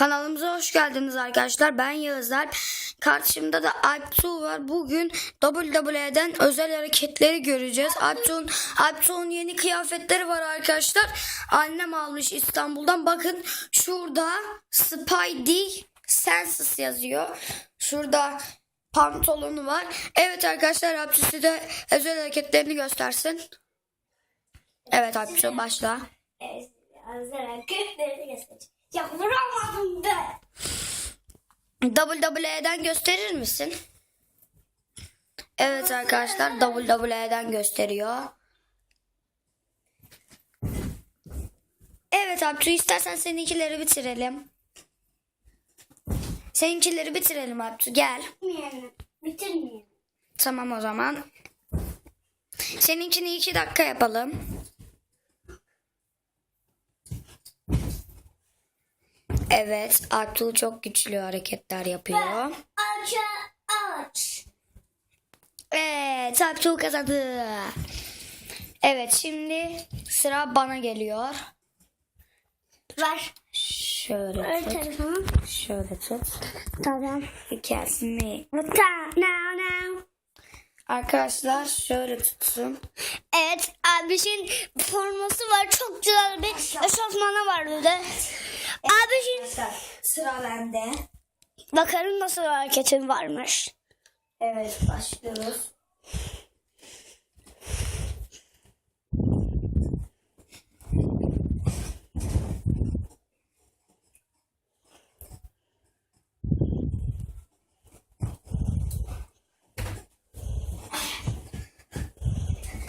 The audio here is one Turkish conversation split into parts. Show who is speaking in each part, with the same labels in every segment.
Speaker 1: Kanalımıza hoş geldiniz arkadaşlar. Ben Yağız Alp. Karşımda da Alptu var. Bugün WWE'den özel hareketleri göreceğiz. Alptu'nun Alptu'nun yeni kıyafetleri var arkadaşlar. Annem almış İstanbul'dan. Bakın şurada Spidey Senses yazıyor. Şurada pantolonu var. Evet arkadaşlar Alptu size özel hareketlerini göstersin. Evet Alptu başla.
Speaker 2: Evet, Azra köklerini göstereceğim. Ya vuramadım be.
Speaker 1: WWE'den gösterir misin? Evet arkadaşlar WWE'den gösteriyor. Evet Abdü istersen seninkileri bitirelim. Seninkileri bitirelim Abdü gel.
Speaker 2: Bitirmeyelim. Bitirmeyelim.
Speaker 1: Tamam o zaman. Seninkini iki dakika yapalım. Evet Abdü çok güçlü hareketler yapıyor.
Speaker 2: Aç aç.
Speaker 1: Evet, Abdul kazandı. Evet, şimdi sıra bana geliyor.
Speaker 2: Ver.
Speaker 1: Şöyle
Speaker 2: Ver
Speaker 1: tut,
Speaker 2: telefonu.
Speaker 1: şöyle tut.
Speaker 2: Tamam.
Speaker 1: Mi?
Speaker 2: Tamam. Now now.
Speaker 1: Arkadaşlar şöyle tutsun.
Speaker 2: Evet abişin forması var. Çok güzel bir eşofmanı var burada. Abişin
Speaker 1: Sıra bende.
Speaker 2: bakalım nasıl hareketin varmış.
Speaker 1: Evet, başlıyoruz.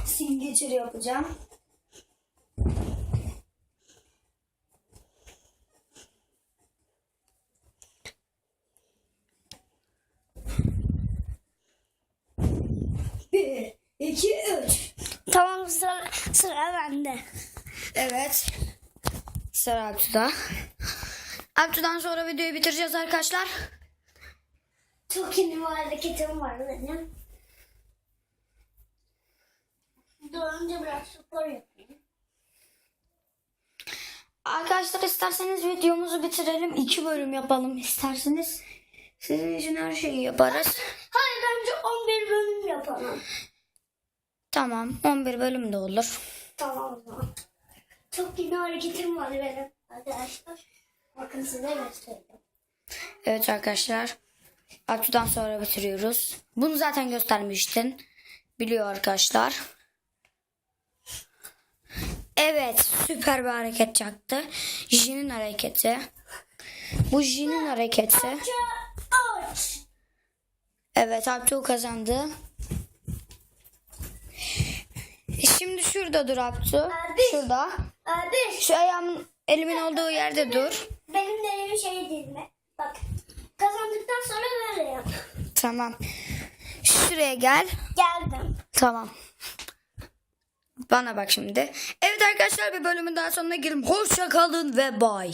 Speaker 1: Signature yapacağım. Bir, iki, üç.
Speaker 2: Tamam sıra, sıra bende.
Speaker 1: Evet. Sıra Abdu'da. Abdu'dan sonra videoyu bitireceğiz arkadaşlar.
Speaker 2: Çok iyi bir hareketim var benim. Dur önce biraz spor yapayım.
Speaker 1: Arkadaşlar isterseniz videomuzu bitirelim. iki bölüm yapalım isterseniz. Sizin için her şeyi yaparız.
Speaker 2: Hayır bence 11 bölüm yapalım.
Speaker 1: Tamam 11 bölüm de olur.
Speaker 2: Tamam o zaman. Çok yeni hareketim var benim arkadaşlar. Bakın size göstereyim.
Speaker 1: Evet arkadaşlar. Abdu'dan sonra bitiriyoruz. Bunu zaten göstermiştin. Biliyor arkadaşlar. Evet süper bir hareket çaktı. Jin'in hareketi. Bu Jin'in hareketi. Evet Abdul kazandı. Şimdi şurada dur Abdul.
Speaker 2: Abi.
Speaker 1: Şurada.
Speaker 2: Abi
Speaker 1: Şu ayağımın elimin olduğu yerde dur.
Speaker 2: benim dediğim şey değil mi? Bak kazandıktan sonra böyle yap.
Speaker 1: Tamam. Şuraya gel.
Speaker 2: Geldim.
Speaker 1: Tamam. Bana bak şimdi. Evet arkadaşlar bir bölümün daha sonuna girdim. Hoşça kalın ve bye.